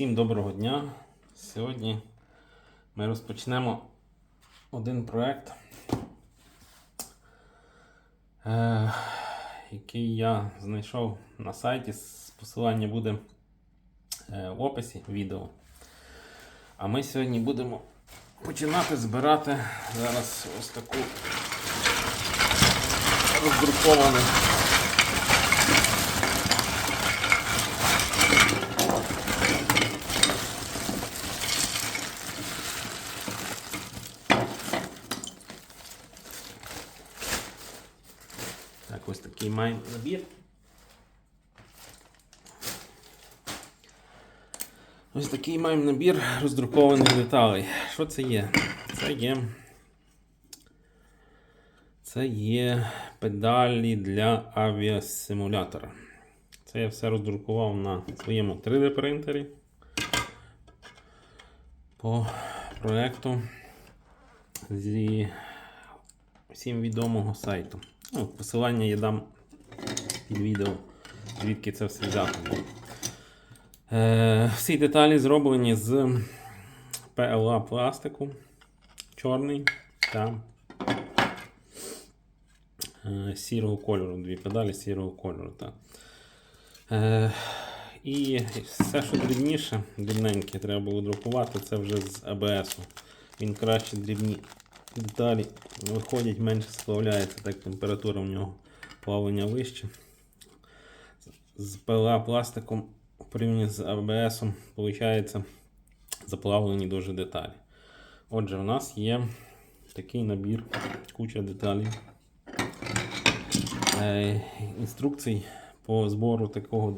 Усім доброго дня. Сьогодні ми розпочнемо один проект, е, який я знайшов на сайті. Посилання буде е, в описі відео. А ми сьогодні будемо починати збирати зараз ось таку роздруковану Так, ось такий маємо набір. Ось такий маємо набір роздрукованих деталей. Що це є? Це є. Це є педалі для авіасимулятора. Це я все роздрукував на своєму 3D принтері по проекту зі всім відомого сайту. Ну, посилання я дам під відео, звідки це все взято. Е, всі деталі зроблені з PLA пластику чорний та е, сірого кольору. Дві педалі сірого кольору. Так. Е, і все, що дрібніше, дрібненьке, треба було друкувати, це вже з ABS. Він краще дрібні деталі виходять, менше сплавляється, так температура в нього плавлення вище. З ПЛА пластиком порівняно з АБС виходить заплавлені дуже деталі. Отже, у нас є такий набір, куча деталей. Е, інструкцій по збору такого,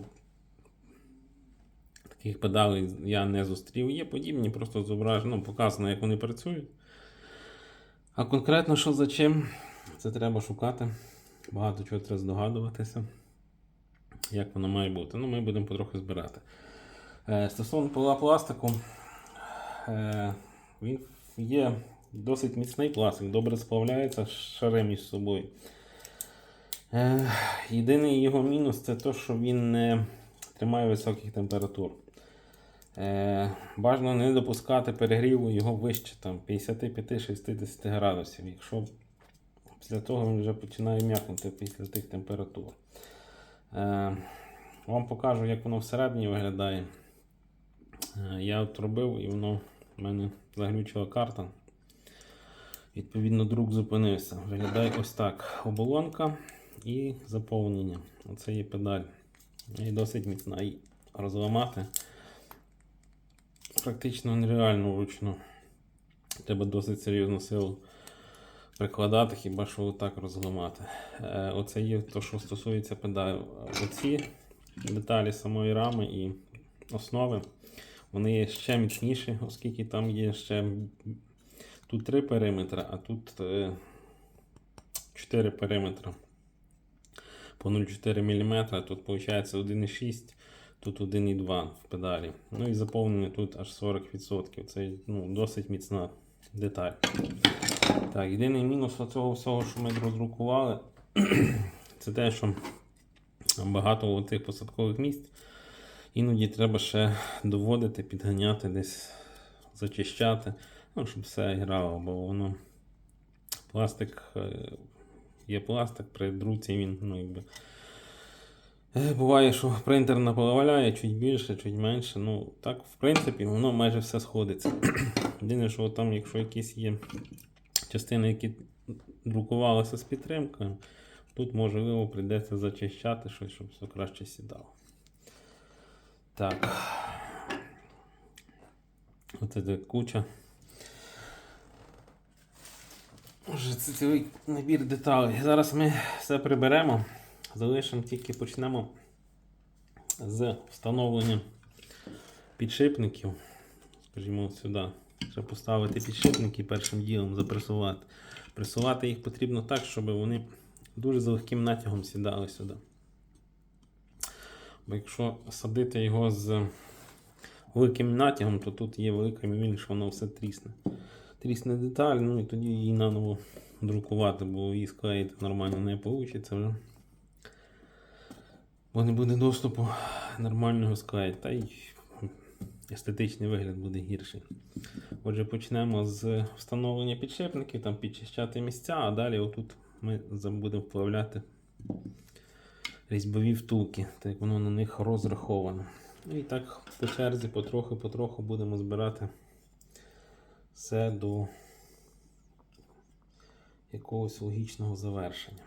таких педалей я не зустрів. Є подібні, просто зображено, ну, показано, як вони працюють. А конкретно, що за чим, це треба шукати. Багато чого треба здогадуватися, як воно має бути. Ну, ми будемо потрохи збирати. Е, стосовно пластику, е, він є досить міцний пластик, добре сплавляється шари між собою. Е, єдиний його мінус це те, що він не тримає високих температур. Бажано не допускати перегріву його вище там, 55-60 градусів. Якщо після того він вже починає м'якнути після тих температур. Е, вам покажу, як воно всередині виглядає. Е, я от робив і воно в мене заглючила карта. Відповідно, друк зупинився. Виглядає ось так: оболонка і заповнення. Оце є педаль. І досить міцна. І розламати практично нереально вручну. Треба досить серйозну силу прикладати, хіба що отак розламати. Е, оце є те, що стосується педалів. Оці деталі самої рами і основи, вони є ще міцніші, оскільки там є ще тут 3 периметри, а тут 4 периметри по 0,4 мм. Тут виходить 1,6 Тут 1,2 в педалі. Ну і заповнення тут аж 40%. Це ну, досить міцна деталь. Так, єдиний мінус цього всього, що ми роздрукували, це те, що багато тих посадкових місць. Іноді треба ще доводити, підганяти, десь зачищати, ну, щоб все грало, бо воно пластик е, є пластик, при друці він ну, якби. Е, Буває, що принтер наплавляє чуть більше, чуть менше. Ну, так, в принципі, воно майже все сходиться. Єдине, що там, якщо якісь є частини, які друкувалися з підтримкою, тут можливо прийдеться зачищати щось, щоб все краще сідало. Так. Оце це куча. Може, це цілий набір деталей. Зараз ми все приберемо. Залишимо тільки почнемо з встановлення підшипників. Скажімо, сюди. Треба поставити підшипники першим ділом запресувати. Пресувати їх потрібно так, щоб вони дуже з легким натягом сідали сюди. Бо якщо садити його з великим натягом, то тут є велика ймовірність, що воно все трісне. Трісне деталь, ну і тоді її наново друкувати, бо її склеїти нормально не вийде вже. Бо не буде доступу нормального склеїти. Та й естетичний вигляд буде гірший. Отже, почнемо з встановлення підшипників, там підчищати місця, а далі отут ми будемо вплавляти різьбові втулки, так як воно на них розраховано. І так по черзі, потроху-потроху будемо збирати все до якогось логічного завершення.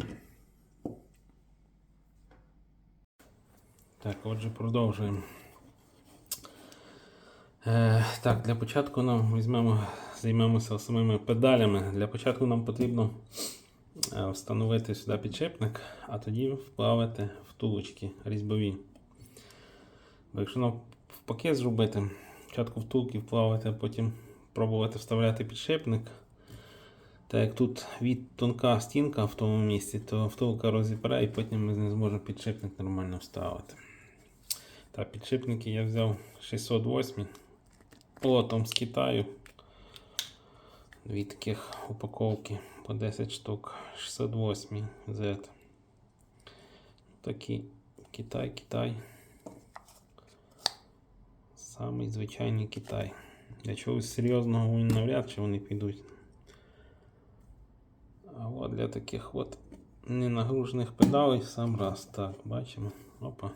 Так, отже, продовжуємо. Е, так, для початку нам візьмемо, займемося самими педалями. Для початку нам потрібно е, встановити сюди підшипник, а тоді вплавити втулочки різьбові. Бо якщо нам впаки зробити, спочатку втулки вплавити, а потім пробувати вставляти підшипник. Так як тут від тонка стінка в тому місці, то втулка розіпре і потім ми не зможемо підшипник нормально вставити. Так, підшипники я взяв 608 лотом з Китаю. Дві таких упаковки по 10 штук. 608 Z. Такий Китай, Китай. Самий звичайний Китай. Для чогось серйозного вони навряд чи вони підуть. А от для таких от ненагружених педалей сам раз. Так, бачимо. Опа.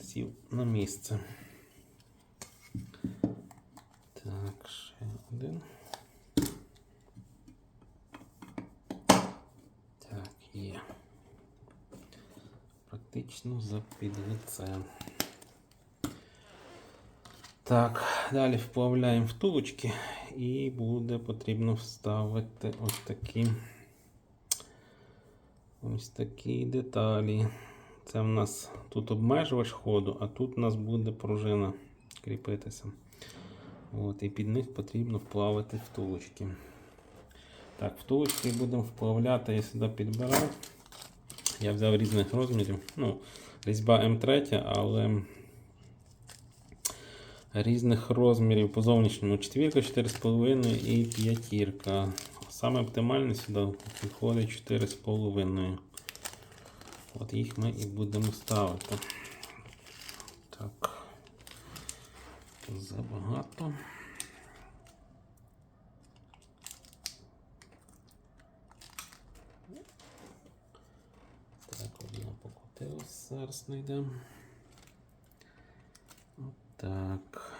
Сів на місце. Так, ще один. Так, є. Практично за підлицем. Так, далі вплавляємо втулочки і буде потрібно вставити ось такі ось такі деталі. Це в нас тут обмежувач ходу, а тут у нас буде пружина кріпитися. От, і під них потрібно вплавити втулочки. Так, втулочки будемо вплавляти, я сюди підбирав. Я взяв різних розмірів. Ну, різьба М3, але різних розмірів по зовнішньому четвірка, 4,5 і п'ятірка. Саме оптимальне сюди підходить 4,5. От їх ми і будемо ставити. Так. Забагато. Так, одна покотилась, зараз знайдемо. Так.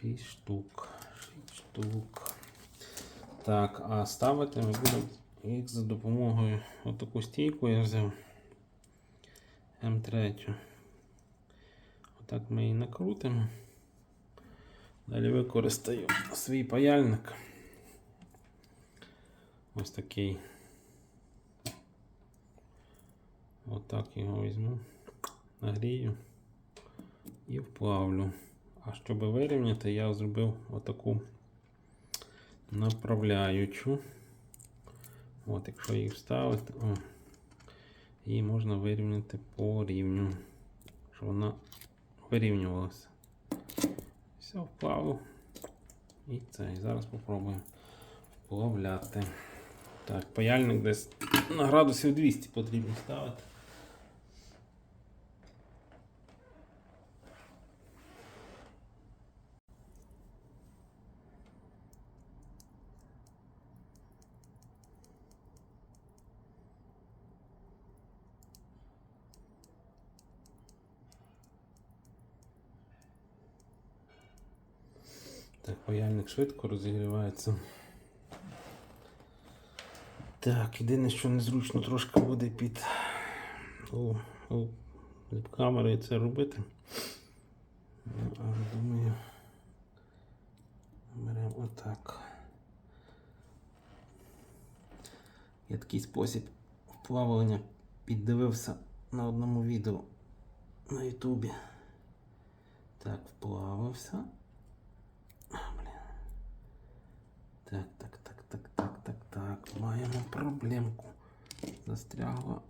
Шість штук. Шість штук. Так, а ставити ми будемо їх за допомогою отаку стійку я взяв М3. Отак ми її накрутимо. Далі використаю свій паяльник. Ось такий. Отак його візьму, нагрію і вплавлю. А щоб вирівняти, я зробив отаку направляючу. От, якщо її вставити, о, її можна вирівняти по рівню, щоб вона вирівнювалася. Все, впало. І це. І зараз спробуємо вплавляти. Так, паяльник десь на градусів 200 потрібно ставити. Так, паяльник швидко розігрівається. Так, єдине, що незручно трошки буде під у, під камерою це робити. Ну, Але думаю, беремо отак. Я такий спосіб вплавлення піддивився на одному відео на Ютубі. Так, вплавився. А, блін. Так, так, так, так, так, так, так. Маємо проблемку. Застрягла.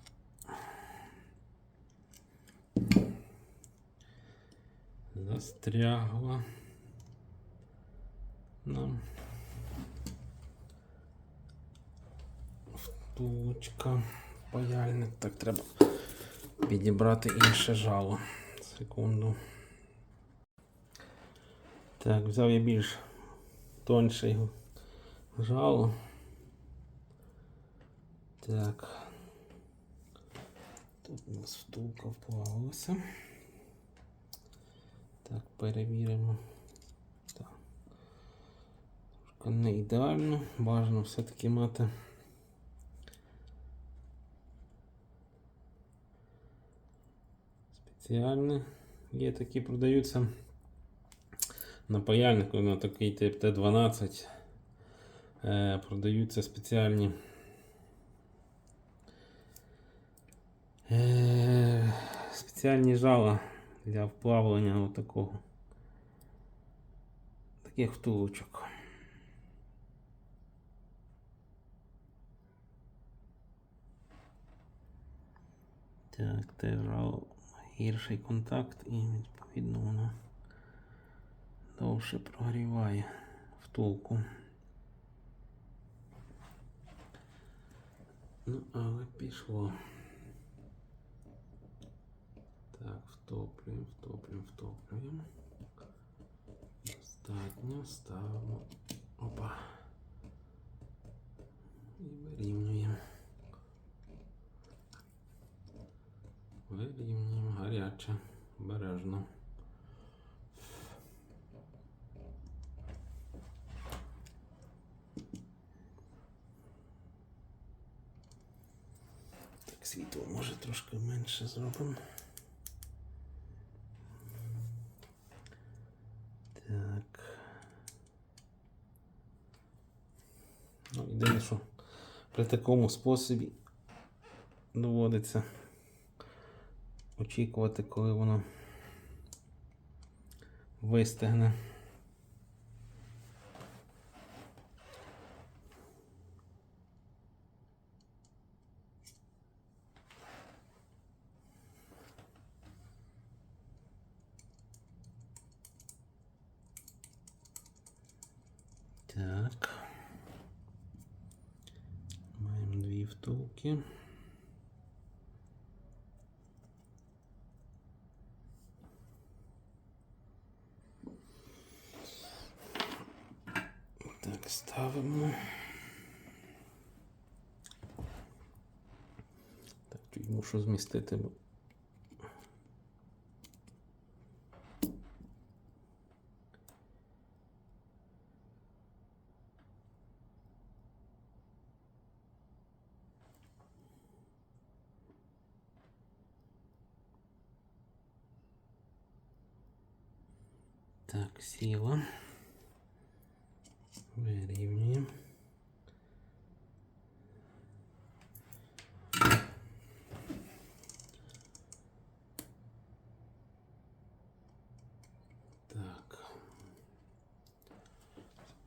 Застрягла. Нам. Втулочка. Паяльник. Так, треба підібрати інше жало. Секунду. Так, взяв я більш тонший жало. Так. Тут у нас втулка вплавилася. Так, перевіримо. Так. Не ідеально, бажано все-таки мати. Спеціальні. Є такі продаються на паяльнику на такий тип Т12. Е, продаються спеціальні. Е, спеціальні жала для вплавлення отакого. Таких втулочок. Так, те жало гірший контакт і відповідно воно довше прогріває втулку. Ну, але пішло. Так, втоплюємо, втоплюємо, втоплюємо. Достатньо, ставимо. Опа. І вирівнюємо. Вирівнюємо гаряче, обережно. Так, світло може трошки менше зробимо. Так. Ну, єдине, що при такому способі доводиться очікувати, коли воно вистигне. Так. Маємо дві втулки. Так, ставимо. Так, чуть мушу змістити. бо- Так, сіла. Вирівнюємо. Так.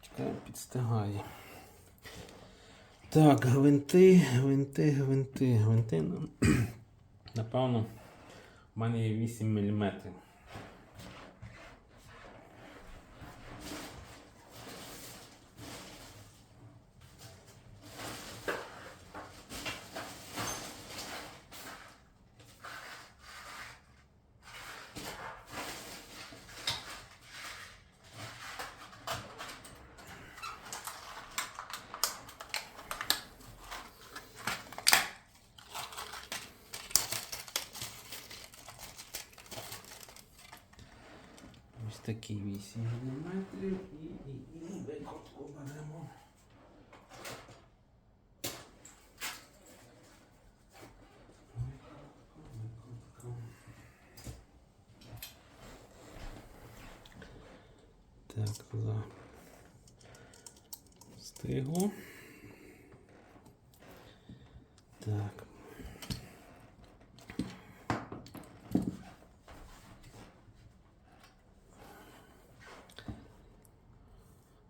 Чекаємо, підстигає. Так, гвинти, гвинти, гвинти, гвинти. Напевно, в мене є 8 мм. Ось такі 8 мм і, і, і викрутку беремо. Викрутка, викрутка. Так, за стигло. Так.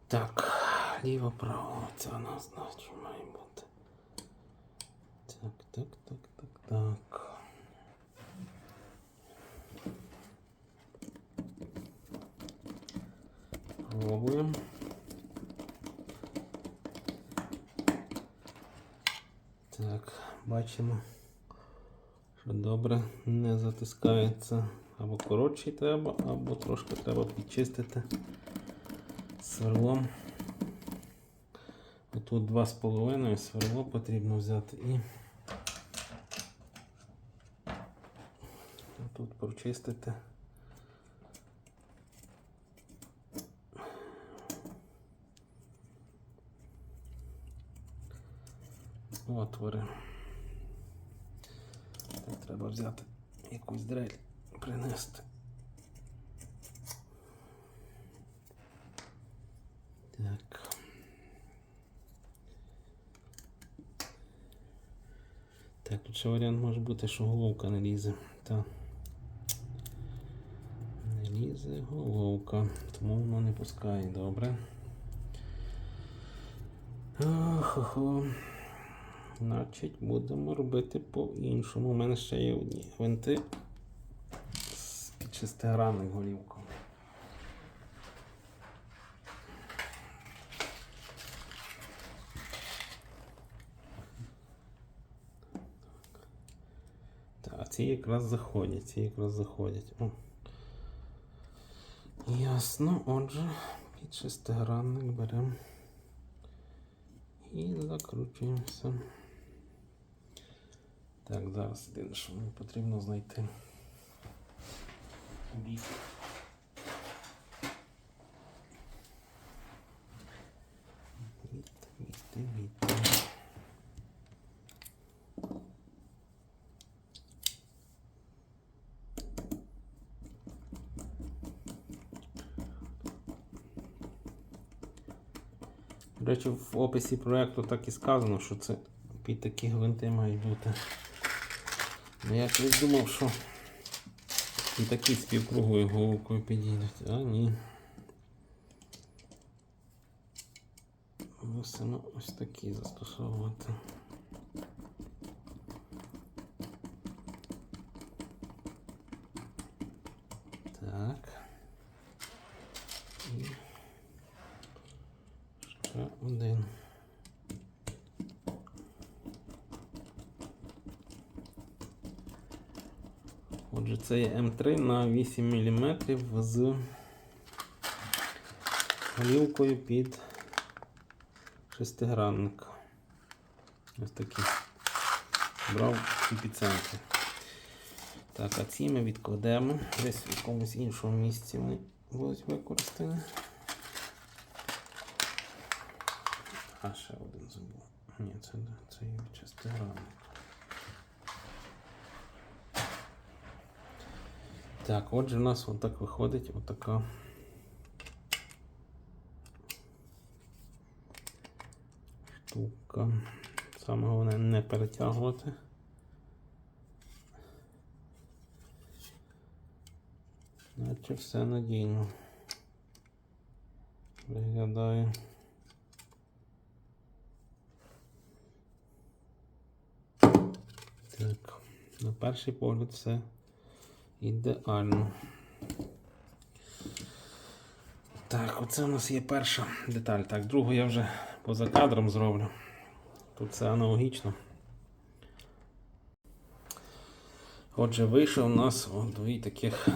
Так, ліво право, це у нас значить має бути. Так, так, так, так, так. Пробуємо. Так, бачимо, що добре не затискається або коротший треба, або трошки треба підчистити сверлом. Тут 2,5 сверло потрібно взяти і тут прочистити. Отвори. Так, треба взяти якусь дрель, принести. Так. Так, тут ще варіант може бути, що головка не лізе. Так. Не лізе головка, тому воно не пускає, добре. Охо. Значить, будемо робити по-іншому. У мене ще є одні гвинти з під шестигранним голівком. Так, а ці якраз заходять, ці якраз заходять. О. Ясно, отже, під шестигранник беремо і закручуємося. Так, зараз єдине, що мені потрібно знайти. Бік. Від, від, від. До речі, в описі проєкту так і сказано, що це під такі гвинти мають бути. Ну, я колись думав, що і такі з півкруглою головкою підійдуть, а ні. Мусимо ось такі застосовувати. Так. І один. Отже, це є М3 на 8 мм з голівкою під шестигранник. Ось такі. Брав в епіцентрі. Так, а ці ми відкладемо. Десь в якомусь іншому місці вони будуть використані. А, ще один забув. Ні, це, це є від. Так, отже, у нас отак виходить отака. Штука. Саме головне не перетягувати. Наче все надійно. Виглядає. Так, на перший погляд все ідеально. Так, оце у нас є перша деталь. Так, другу я вже поза кадром зроблю. Тут все аналогічно. Отже, вийшов у нас дві таких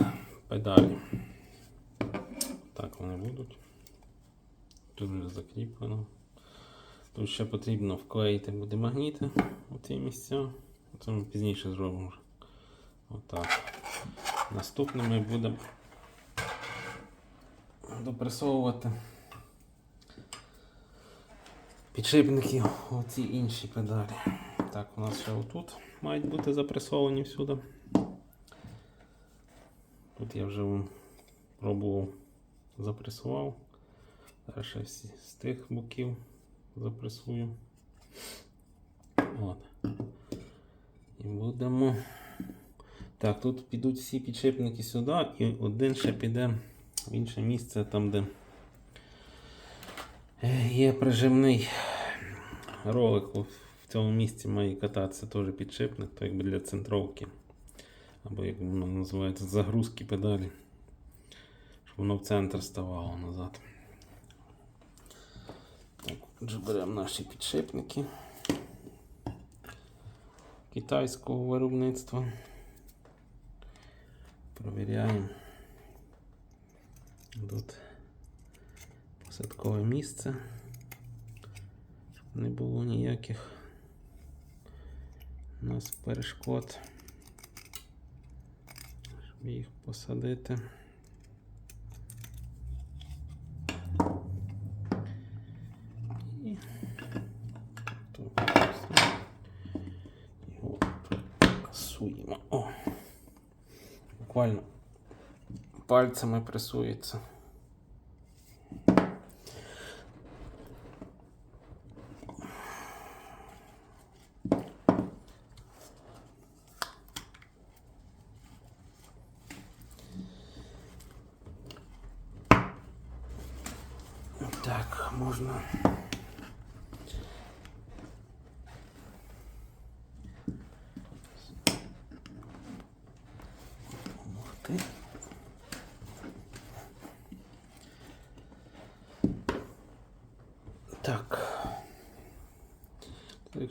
педалі. Так вони будуть. Тут вже закріплено. Тут ще потрібно вклеїти буде магніти у ці місця. Це ми пізніше зробимо. Отак. Наступне ми будемо допресовувати підшипники оці інші педалі. Так, у нас ще отут мають бути запресовані всюди. Тут я вже пробував запресував. Зараз ще всі з тих боків запресую. От. І будемо. Так, тут підуть всі підшипники сюди, і один ще піде в інше місце, там, де е, є прижимний ролик. В цьому місці має кататися теж підшипник, то якби для центровки. Або як воно називається, загрузки педалі. Щоб воно в центр ставало назад. Так, отже, беремо наші підшипники китайського виробництва. Провіряємо. Тут посадкове місце. Щоб не було ніяких у нас перешкод. Щоб їх посадити. Буквально пальцями пресується. Так, можна.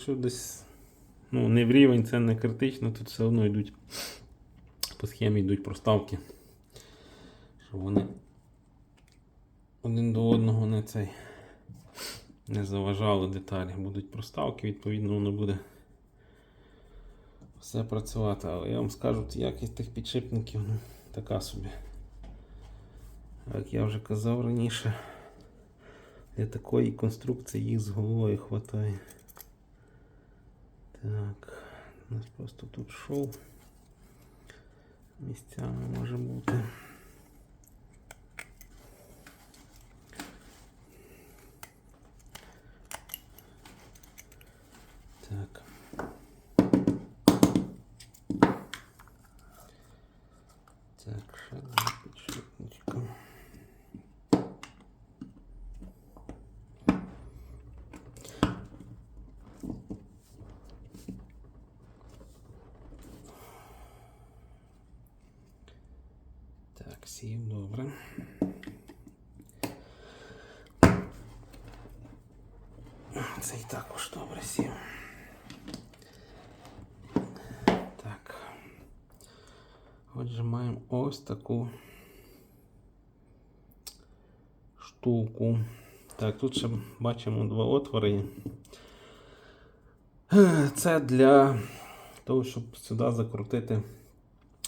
Якщо десь ну, не в рівень, це не критично, тут все одно йдуть по схемі йдуть проставки. Щоб вони один до одного не цей не заважали деталі. Будуть проставки, відповідно, воно буде все працювати. Але я вам скажу, якість тих підшипників ну, така собі. Як я вже казав раніше, для такої конструкції їх з головою хватає. Так, у нас просто тут шов місцями може бути. Так. Так, ще два підшипничка. Так, сів, добре. Цей також добре сів. Так. Отже, маємо ось таку штуку. Так, тут ще бачимо два отвори. Це для того, щоб сюди закрутити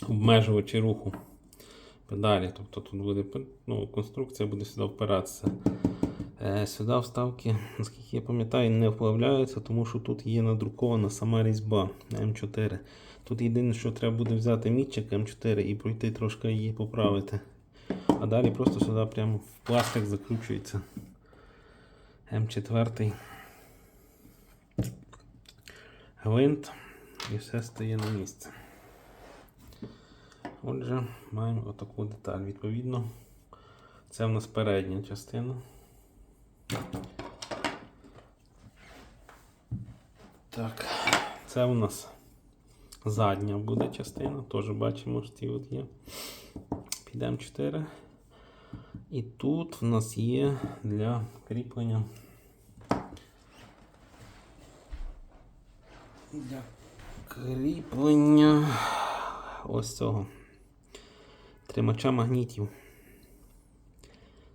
обмежувачі руху педалі. Тобто тут буде ну, конструкція буде сюди впиратися. Е, Сюди вставки, наскільки я пам'ятаю, не вплавляються, тому що тут є надрукована сама різьба на М4. Тут єдине, що треба буде взяти мітчик М4 і пройти трошки її поправити. А далі просто сюди прямо в пластик закручується М4 гвинт і все стає на місце. Отже, маємо отаку деталь. Відповідно, це в нас передня частина. Так, це у нас задня буде частина, теж бачимо, що ці от є. Підемо 4. І тут в нас є для кріплення. Для кріплення ось цього тримача магнітів.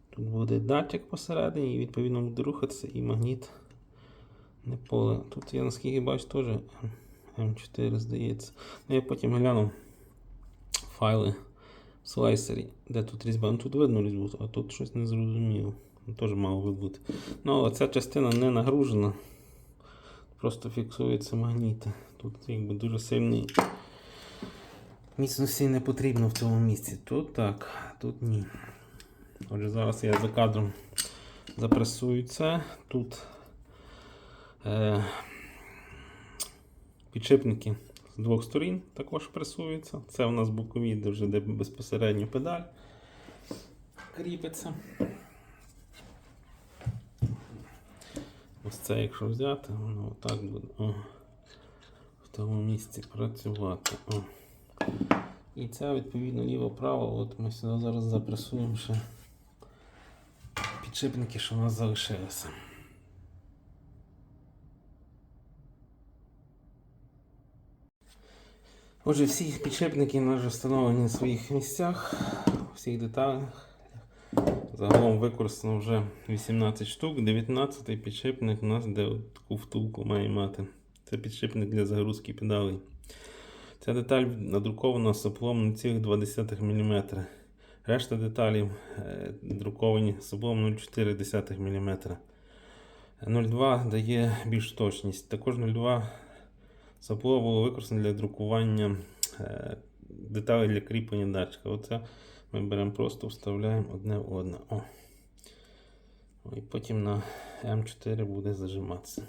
Тут буде датчик посередині і відповідно буде рухатися і магніт не поле. Тут я наскільки бачу теж М4 здається. Ну я потім гляну файли в слайсері, де тут різьба. Ну тут видно різьбу, а тут щось не зрозуміло. Ну, Теж мало би бути. Ну, але ця частина не нагружена. Просто фіксуються магніти. Тут якби дуже сильний. Міцності не потрібно в цьому місці. Тут так, тут ні. Отже, зараз я за кадром запресую це. Тут е, підшипники з двох сторін також пресуються. Це у нас бокові, де вже де безпосередньо педаль кріпиться. Ось це, якщо взяти, воно отак буде о, в тому місці працювати. О. І ця відповідно ліво-право. От ми сюди зараз запресуємо ще підшипники, що у нас залишилися. Отже, всі підшипники вже встановлені на своїх місцях, у всіх деталях. Загалом використано вже 18 штук. 19 підшипник у нас де таку втулку має мати. Це підшипник для загрузки педалей. Ця деталь надрукована соплом 0,2 мм. Решта деталів е, друковані соплом 0,4 мм. 0,2 дає більш точність. Також 0,2 сопло було використано для друкування е, деталей для кріплення датчика. Оце ми беремо просто вставляємо одне в одне. О, І потім на М4 буде зажиматися.